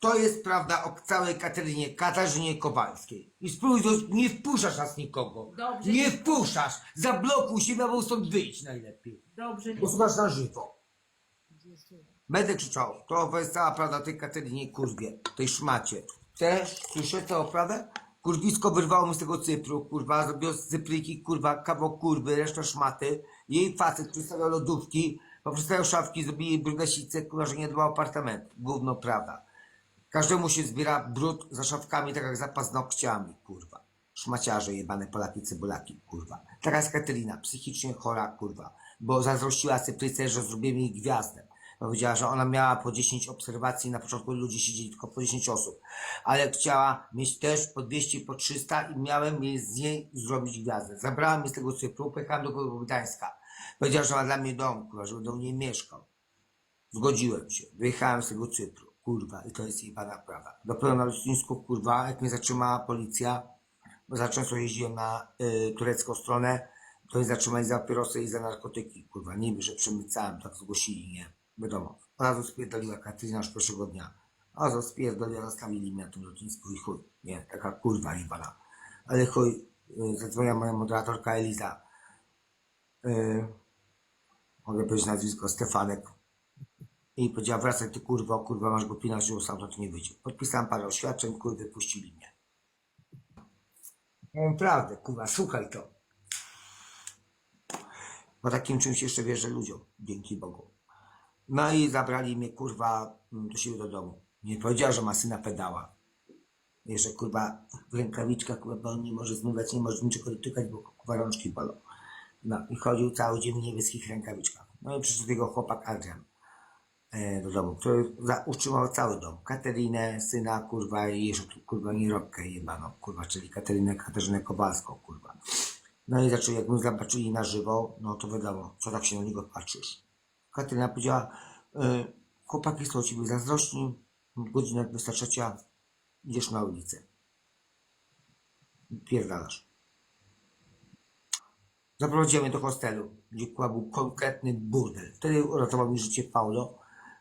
To jest prawda o całej Katerynie, Katarzynie Kowalskiej. I spróbuj, nie wpuszczasz nas nikogo. Dobrze. Nie wpuszczasz. Zablokuj się, albo stąd wyjść najlepiej. Dobrze, Bo słuchasz na żywo. Będę krzyczał. To jest cała prawda o tej Katerynie Kurwie, tej szmacie. Też słyszę całą prawdę? Kurwisko wyrwało mi z tego Cypru, kurwa, zrobiło z Cypryki, kurwa, kawał kurwy, reszta szmaty. Jej facet przystawiał lodówki, poprzestawiał szafki, zrobili brudasicę, kurwa, że nie dbał apartament. Gówno prawda. Każdemu się zbiera brud za szafkami, tak jak za paznokciami, kurwa. Szmaciarze jebane Polaki, cebulaki, kurwa. Teraz Katerina, psychicznie chora, kurwa. Bo zazdrościła Cypryce, że zrobiłem jej gwiazdę. Powiedziała, że ona miała po 10 obserwacji, na początku ludzi siedzieli tylko po 10 osób. Ale chciała mieć też po 200, po 300 i miałem jej z niej zrobić gwiazdę. Zabrała mnie z tego Cypru, pojechałem do Gdańska. Powiedziała, że ma dla mnie dom, kurwa, żeby do niej mieszkał. Zgodziłem się. Wyjechałem z tego Cypru. Kurwa, i to jest jebana prawa. Dopiero na lotnisku, kurwa, jak mnie zatrzymała policja, bo za często jeździłem na y, turecką stronę, to mnie zatrzymali za papierosy i za narkotyki, kurwa. Niby, że przemycałem, tak zgłosili, nie? Wiadomo. Od razu spierdoliła Katarzyna już pierwszego dnia. Od razu spierdoliła, zostawili mnie na tym lotnisku i chuj. Nie, taka kurwa jebana. Ale chuj, y, zadzwoniła moja moderatorka Eliza. Y, mogę powiedzieć nazwisko, Stefanek. I powiedziała, wracaj ty kurwa, kurwa, masz go pilnować, że sam to nie wyjdzie. Podpisałem parę oświadczeń, kurwy, puścili mnie. Mówię, prawdę, kurwa, słuchaj to. Bo takim czymś jeszcze wierzę ludziom, dzięki Bogu. No i zabrali mnie, kurwa, mm, do siebie do domu. Nie powiedziała, że ma syna pedała. Jeszcze, kurwa, w rękawiczkach, kurwa, bo on nie może zmywać, nie może niczego dotykać, bo kurwa rączki bolą. No i chodził cały dzień w niebieskich rękawiczkach. No i przyszedł jego chłopak Adrian do domu, który utrzymał cały dom. Katerinę, syna, kurwa, i jeszcze kurwa, nierobkę jebaną, kurwa, czyli Katerinę, Katarzynę Kowalską, kurwa. No i zaczęli, jak my zobaczyli na żywo, no to wiadomo, co tak się na niego patrzysz. Kateryna powiedziała, e, chłopaki są ciebie zazdrośni, godzina 23, idziesz na ulicę. Pierdalasz. Zaprowadziłem do hostelu, gdzie był konkretny burdel. Wtedy uratował mi życie Paulo,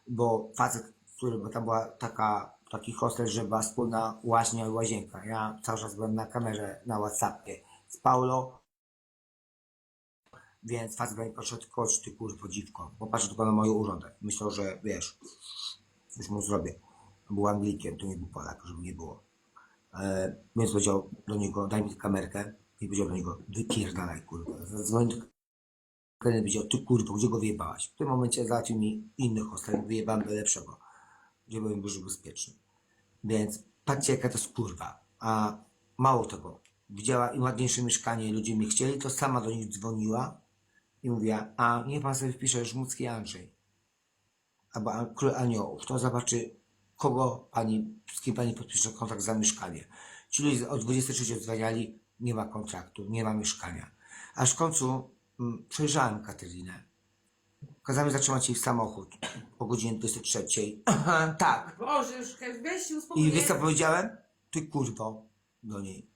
bo facet, który, bo tam była taka, taki hostel, że była wspólna łaźnia i łazienka. Ja cały czas byłem na kamerze, na Whatsappie z Paulo, więc facet do mnie podszedł, chodź ty kurwo dziwko, popatrz tylko na moją urodę. Myślał, że wiesz, coś mu zrobię. Był Anglikiem, to nie był Polak, żeby nie było. E, więc powiedział do niego, daj mi kamerkę i powiedział do niego, wypierdalaj kurwa. Zadzwonił do Kelly powiedział, ty kurwa, gdzie go wyjebałaś? W tym momencie załatwił mi inny hostel, wyjebałem do lepszego, gdzie byłem dużo bezpieczny. Więc patrzcie jaka to jest kurwa. A mało tego, widziała im ładniejsze mieszkanie i ludzie mnie chcieli, to sama do nich dzwoniła i mówiła, a niech pan sobie wpisze Żmucki Andrzej albo Król Aniołów, to zobaczy, kogo pani, z kim pani podpisze kontrakt za mieszkanie. Ci ludzie o 23 odzwaniali, nie ma kontraktu, nie ma mieszkania. Aż w końcu przejrzałem Katerinę. Kazałem zatrzymać jej samochód o godzinie 23. tak. Boże, już weź się uspokój. I wiesz co powiedziałem? Ty kurwo do niej.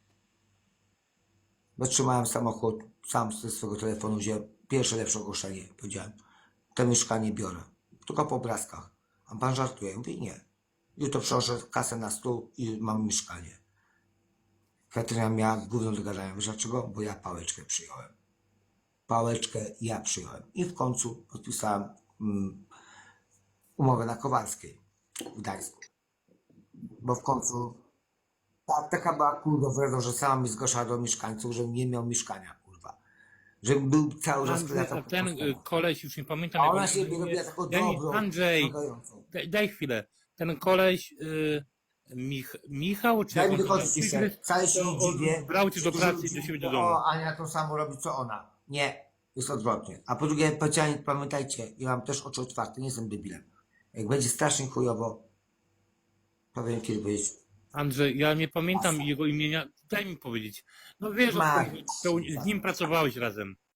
Zatrzymałem samochód, sam ze swojego telefonu wziąłem pierwsze lepsze ogłoszenie. Powiedziałem, to mieszkanie biorę. Tylko po obrazkach. A pan żartuje? Mówi nie. Jutro przyłożę kasę na stół i mam mieszkanie. Katarzyna miała gówno do gadania. Wiesz dlaczego? Bo ja pałeczkę przyjąłem. Pałeczkę ja przyjąłem. I w końcu podpisałem mm, umowę na Kowalskiej w Gdańsku. Bo w końcu tak, taka była kurwa wreda, że sama mi zgłaszała do mieszkańców, żebym nie miał mieszkania, kurwa. Żebym był cały czas Andrzej, a ten y, koleś, już nie pamiętam A jak ona on się robiła taką Daj mi- dobrą, Andrzej, pomagającą. daj, daj chwilę. Ten koleś, y, Mich, Michał, czy Daj mi tylko się ciszę. nazywa? Wcale się To nie on dziwię. Brał cię do że pracy i do siebie do domu. O, Ania to samo robi, co ona. Nie, jest odwrotnie. A po drugie, powiedziałem, pamiętajcie, ja mam też oczy otwarte, nie jestem debilem. Jak będzie strasznie chujowo, powiem kiedy powiedzieć. Andrzej, ja nie pamiętam jego imienia. Daj mi powiedzieć. No wiesz, to z nim pracowałeś razem.